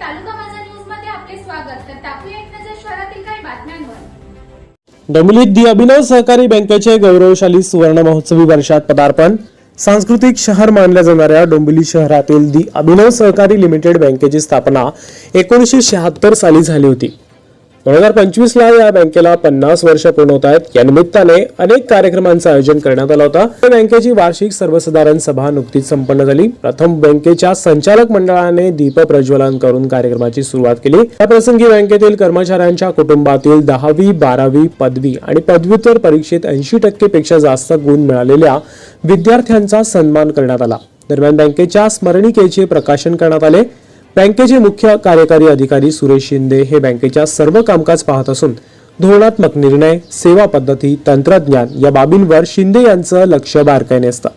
तालुका माझा न्यूजमध्ये आपले स्वागत. तर टाकूया एक नजर शहरातील काही बातम्यांवर. डोंबिवलीत दि अभिनव सहकारी बँकेचे गौरवशाली सुवर्ण महोत्सवी वर्षात पदार्पण. सांस्कृतिक शहर मानल्या जाणाऱ्या डोंबिवली शहरातील दि अभिनव सहकारी लिमिटेड बँकेची स्थापना एकोणीसशे शहात्तर साली झाली होती. दोन हजार पंचवीसला या बँकेला पन्नास वर्ष पूर्ण होत आहेत. या निमित्ताने अनेक कार्यक्रमांचं आयोजन करण्यात आलं होतं. या बँकेची वार्षिक सर्वसाधारण सभा नुकतीच संपन्न झाली. प्रथम बँकेच्या संचालक मंडळाने दीप प्रज्वलन करून कार्यक्रमाची सुरुवात केली. या प्रसंगी बँकेतील कर्मचाऱ्यांच्या कुटुंबातील दहावी बारावी पदवी आणि पदव्युत्तर परीक्षेत ऐंशी टक्के पेक्षा जास्त गुण मिळालेल्या विद्यार्थ्यांचा सन्मान करण्यात आला. दरम्यान बँकेच्या स्मरणिकेचे प्रकाशन करण्यात आले. बँकेचे मुख्य कार्यकारी अधिकारी सुरेश शिंदे हे बँकेच्या सर्व कामकाज पाहत असून धोरणात्मक निर्णय सेवा पद्धती तंत्रज्ञान या बाबींवर शिंदे यांचं लक्ष बारकाईने असतं.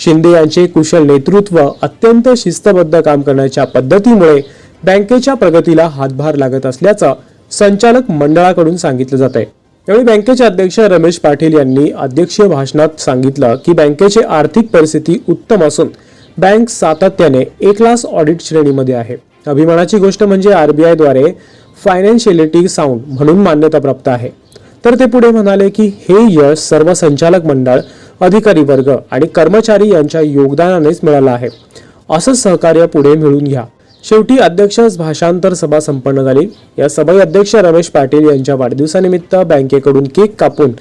शिंदे यांचे कुशल नेतृत्व अत्यंत शिस्तबद्ध काम करण्याच्या पद्धतीमुळे बँकेच्या प्रगतीला हातभार लागत असल्याचं संचालक मंडळाकडून सांगितलं जात आहे यावेळी बँकेचे अध्यक्ष रमेश पाटील यांनी अध्यक्षीय भाषणात सांगितलं की बँकेची आर्थिक परिस्थिती उत्तम असून बँक सातत्याने ए क्लास ऑडिट श्रेणीमध्ये आहे. अभिमानाची गोष्ट म्हणजे आर बी आयद्वारे फायनान्शियलिटी साऊंड म्हणून मान्यता प्राप्त आहे. तर ते पुढे म्हणाले की हे यश सर्व संचालक मंडळ अधिकारी वर्ग आणि कर्मचारी यांच्या योगदानानेच मिळालं आहे. असं सहकार्य पुढे मिळून घ्या. शेवटी अध्यक्ष भाषांतर सभा संपन्न झाली. या सभेत अध्यक्ष रमेश पाटील यांच्या वाढदिवसानिमित्त बँकेकडून केक कापून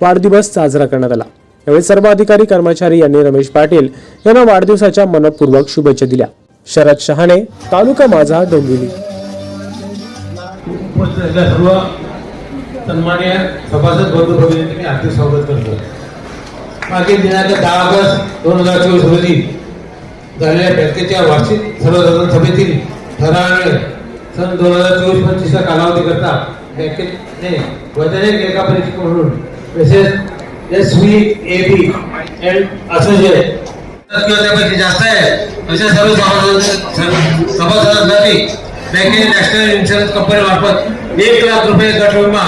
वाढदिवस साजरा करण्यात आला. यावेळी सर्व अधिकारी कर्मचारी यांनी रमेश पाटील यांना वाढदिवसाच्या मनपूर्वक शुभेच्छा दिल्या. शरद शहाणे तालुका माझा डोंबिवली. उपस्थित सन्मान्य सभासद बंधू भगिनींचे मी हार्दिक स्वागत करतो. मागील दिनांक दहा ऑगस्ट दोन हजार चोवीस रोजी झालेल्या बँकेच्या वार्षिक सर्वसाधारण सभेतील ठरावाने सन दोन हजार चोवीस पंचवीसच्या कालावधीकरता बँकेने वैधानिक लेखा परीक्षक म्हणून तसेच S V A B and associate त्यापैकी जास्त आहे. अशा सर्व सभासद सभासदांसाठी बँकेने नॅशनल इन्शुरन्स कंपनी मार्फत एक लाख रुपये गट विमा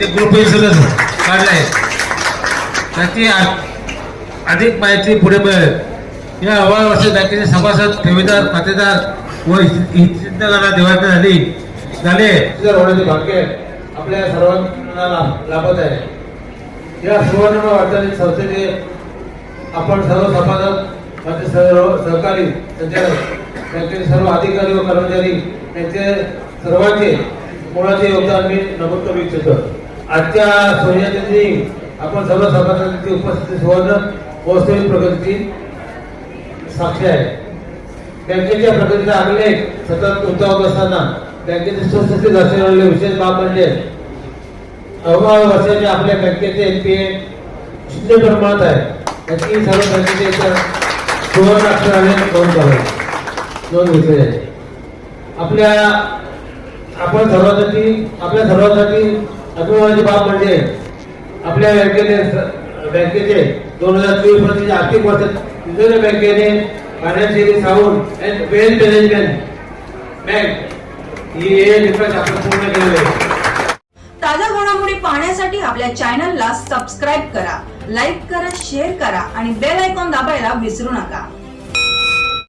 ते ग्रुप इन्शुरन्स काढलाय त्याची आ- अधिक माहिती पुढे मिळेल. या अहवाल वर्षी बँकेचे सभासद ठेवीदार खातेदार व हितचिंतकांना दिवाळी झाली. झाले होण्याचे भाग्य आपल्या सर्वांना लाभ- लाभत आहे. या सुवर्ण वाटचाली संस्थेचे आपण सर्व संपादक माझे सर्व सहकारी संचालक बँकेचे सर्व अधिकारी व कर्मचारी यांचे सर्वांचे मुळाचे योगदान मी नमूद करू इच्छितो. आजच्या सोहळ्याची आपण सर्व सभासदांची उपस्थिती सुवर्ण वास्तविक प्रगतीची साक्षी आहे. बँकेच्या प्रगतीचा अभिलेख सतत उंचावत असताना बँकेचे सुस्थिती दर्शवलेले विशेष बाब म्हणजे अहवाल वर्षाचे आपल्या बँकेचे एन पी शून्य प्रमाणात आहे त्याची सर्व बँकेचे इतर सुवर्ण अक्षराने नोंद करावी नोंद घेतली जाते आपल्या आपण सर्वांसाठी आपल्या सर्वांसाठी अभिमानाची बाब म्हणजे आपल्या बँकेने बँकेचे दोन हजार चोवीस वर्षाच्या आर्थिक वर्षात रिझर्व्ह बँकेने financially sound and wealth management bank ही हे निकष आपण पूर्ण केलेले आहे. ताज्या घडामोडी पाहण्यासाठी आपल्या चॅनलला सबस्क्राईब करा लाईक करा शेअर करा आणि बेल आयकॉन दाबायला विसरू नका.